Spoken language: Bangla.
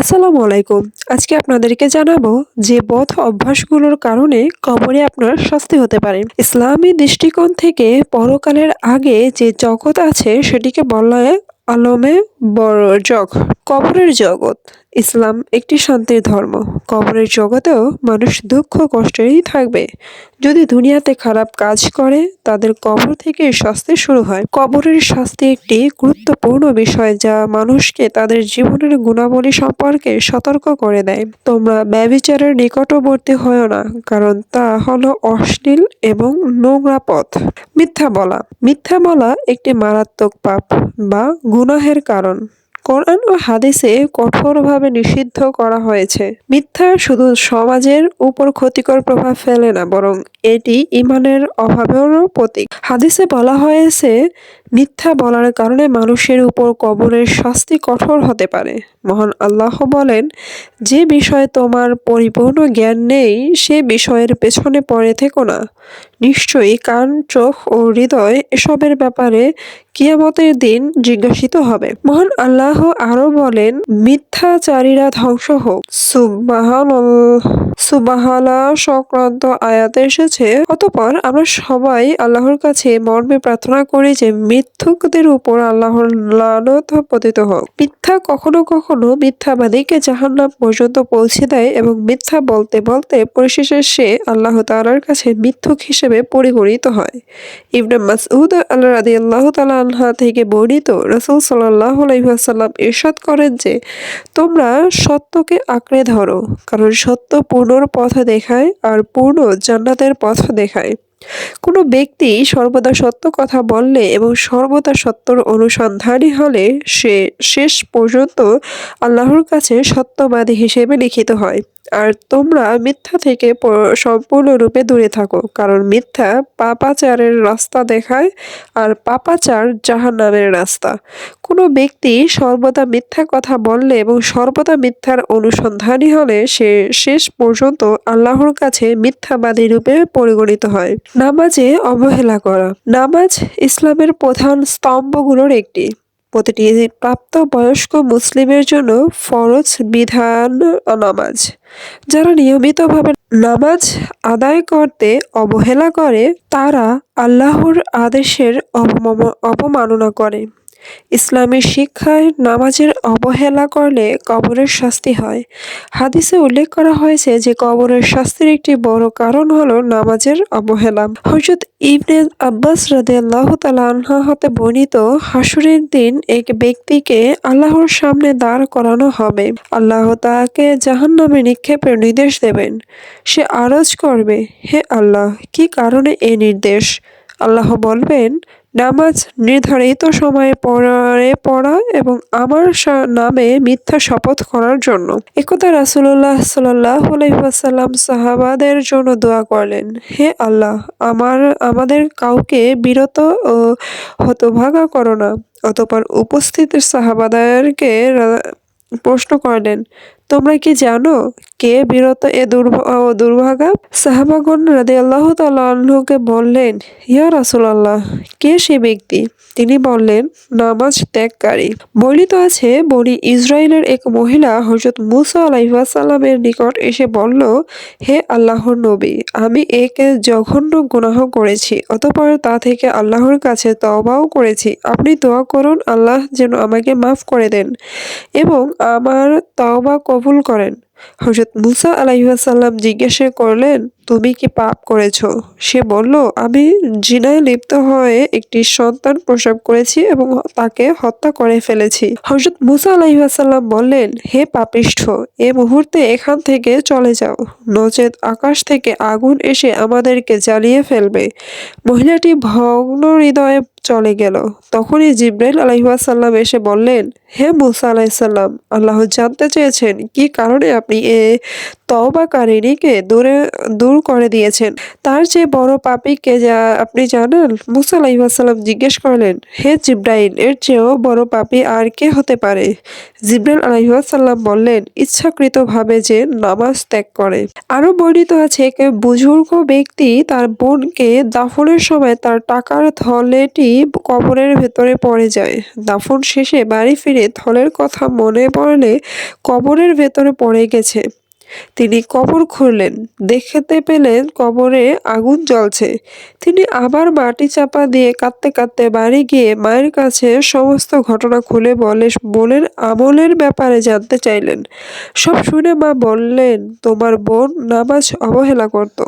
আসসালামু আলাইকুম। আজকে আপনাদেরকে জানাব যে বধ অভ্যাসগুলোর কারণে কবরে আপনার শাস্তি হতে পারে। ইসলামী দৃষ্টিকোণ থেকে পরকালের আগে যে জগৎ আছে সেটিকে বলা হয় আলমে বড় জগ, কবরের জগৎ। ইসলাম একটি শান্তির ধর্ম। কবরের জগতেও মানুষ দুঃখ কষ্টেরই থাকবে। যদি দুনিয়াতে খারাপ কাজ করে, তাদের কবর থেকে শাস্তি শুরু হয়। কবরের শাস্তি একটি গুরুত্বপূর্ণ বিষয় যা মানুষকে তাদের জীবনের গুণাবলী সম্পর্কে সতর্ক করে দেয়। তোমরা ব্যবিচারের নিকটবর্তী হও না, কারণ তা হলো অশ্লীল এবং নোংরা পথ। মিথ্যা বলা। মিথ্যা বলা একটি মারাত্মক পাপ বা গুনাহের কারণ। কোরআন ও হাদিসে কঠোরভাবে নিষিদ্ধ করা হয়েছে। মিথ্যা শুধু সমাজের উপর ক্ষতিকর প্রভাব ফেলে না, বরং এটি ইমানের অভাবেরও প্রতীক। হাদিসে বলা হয়েছে, মিথ্যা বলার কারণে মানুষের উপর কবরের শাস্তি কঠোর হতে পারে। মহান আল্লাহ বলেন, যে বিষয়ে তোমার পরিপূর্ণ জ্ঞান নেই, সে বিষয়ের পেছনে পড়ে থেকো না। নিশ্চয়ই কান, চোখ ও হৃদয় এসবের ব্যাপারে কিয়ামতের দিন জিজ্ঞাসিত হবে। মহান আল্লাহ আরও বলেন, মিথ্যাচারীরা ধ্বংস হোক। সুবাহালা সংক্রান্ত আয়াতে এসেছে। অতপর আমরা সবাই আল্লাহর কাছে মর্মে প্রার্থনা করি যে, মিথ্যুকদের উপর আল্লাহর লানত পতিত হোক। মিথ্যা কখনো কখনো মিথ্যাবাদীকে জাহান্নাম পর্যন্ত পৌঁছে দেয় এবং মিথ্যা বলতে বলতে পরিশেষে সে আল্লাহ তাআলার কাছে মিথ্যুক হিসেবে পরিগণিত হয়। ইবনে মাসউদ আল্লাহ রাদি আল্লাহ তালা থেকে বর্ণিত রসুল সাল্লাহ আলহিহাসাল্লাম ইরশাদ করেন যে, তোমরা সত্যকে আঁকড়ে ধরো, কারণ সত্য পূর্ণর পথ দেখায় আর পূর্ণ জান্নাতের পথ দেখায়। কোনো ব্যক্তি সর্বদা সত্য কথা বললে এবং সর্বদা সত্যর অনুসন্ধানী হলে সে শেষ পর্যন্ত আল্লাহর কাছে সত্যবাদী হিসেবে লিখিত হয়। আর তোমরা মিথ্যা থেকে সম্পূর্ণরূপে দূরে থাকো, কারণ মিথ্যা পাপাচারের রাস্তা দেখায় আর পাপাচার জাহান নামের রাস্তা। কোনো ব্যক্তি সর্বদা মিথ্যা কথা বললে এবং সর্বদা মিথ্যার অনুসন্ধানী হলে সে শেষ পর্যন্ত আল্লাহর কাছে মিথ্যাবাদী রূপে পরিগণিত হয়। নামাজে অবহেলা করা। নামাজ ইসলামের প্রধান স্তম্ভগুলোর একটি। প্রতিটি প্রাপ্ত বয়স্ক মুসলিমের জন্য ফরজ বিধান নামাজ। যারা নিয়মিতভাবে নামাজ আদায় করতে অবহেলা করে, তারা আল্লাহর আদেশের অবমাননা করে। ইসলামের শিক্ষায় নামাজের অবহেলা করলে কবরের শাস্তি হয়। হাদিসে উল্লেখ করা হয়েছে যে কবরের শাস্তির একটি বড় কারণ হলো নামাজের অবহেলা। হজরত ইবনে আব্বাস রাদে আল্লাহ তালাহা হতে বর্ণিত হাসুরের দিন এক ব্যক্তিকে আল্লাহর সামনে দাঁড় করানো হবে। আল্লাহ তাকে জাহান নামে নিক্ষেপের নির্দেশ দেবেন। সে আরজ করবে, হে আল্লাহ, কি কারণে এ নির্দেশ? আল্লাহ বলবেন নামাজ নির্ধারিত সময়ে পড়ে পড়া এবং আমার নামে মিথ্যা শপথ করার জন্য। একদা রাসুল্লাহ সাল্লাহ সাহাবাদের জন্য দোয়া করলেন, হে আল্লাহ, আমার, আমাদের কাউকে বিরত ও হতভাগা করো না। অতপর উপস্থিত সাহাবাদারকে প্রশ্ন করলেন, তোমরা কি জানো কে বিরত এ দুর্ভাগা? সাহাবাগন রাদে আল্লাহ তাল্লাহকে বললেন, ইয়া রাসুলাল্লাহ, কে সে ব্যক্তি? তিনি বললেন, নামাজ ত্যাগকারী। বর্ণিত আছে, বনি ইসরায়েলের এক মহিলা হজরত মুসা আলাইসাল্লামের নিকট এসে বলল, হে আল্লাহর নবী, আমি একে জঘন্য গুনাহ করেছি, অতপর তা থেকে আল্লাহর কাছে তবাও করেছি। আপনি দোয়া করুন, আল্লাহ যেন আমাকে মাফ করে দেন এবং আমার তওবা কবুল করেন। হজরত মুসা আলাইসাল্লাম জিজ্ঞাসা করলেন, তুমি কি পাপ করেছ? সে বলল, আমি জিনায় লিপ্ত হয়ে একটি সন্তান প্রসব করেছি এবং তাকে হত্যা করে ফেলেছি। হজরত মুসা আলাইসাল্লাম বললেন, হে পাপিষ্ঠ, এ মুহূর্তে এখান থেকে চলে যাও। নচেত আকাশ থেকে আগুন এসে আমাদেরকে জ্বালিয়ে ফেলবে। মহিলাটি ভগ্ন হৃদয়ে চলে গেল। তখনই জিব্রাইল আলাইসাল্লাম এসে বললেন, হে মুসা আলাইসাল্লাম আল্লাহ জানতে চেয়েছেন কি কারণে আপনি এ তওবাকারিণীকে দূরে, দূর করে দিয়েছেন। তার যে বড় পাপিকে যা আপনি জানেন? মুসা আলাইসাল্লাম জিজ্ঞেস করলেন, হে জিব্রাইল, এর চেয়েও বড় পাপি আর কে হতে পারে? জিব্রাইল আলাইসাল্লাম বললেন, ইচ্ছাকৃতভাবে যে নামাজ ত্যাগ করে। আরও বর্ণিত আছে বুজুর্গ ব্যক্তি তার বোনকে দাফনের সময় তার টাকার থলেটি কবরের ভেতরে পড়ে যায়। দাফন শেষে বাড়ি ফিরে থলের কথা মনে পড়লে কবরের ভেতরে পড়ে গেছে। তিনি কবর খুঁড়লেন দেখতে পেলেন কবরে আগুন জ্বলছে। তিনি আবার মাটি চাপা দিয়ে কাঁদতে কাঁদতে বাড়ি গিয়ে মায়ের কাছে সমস্ত ঘটনা খুলে বলে বোনের আমলের ব্যাপারে জানতে চাইলেন। সব শুনে মা বললেন, তোমার বোন নামাজ অবহেলা করত।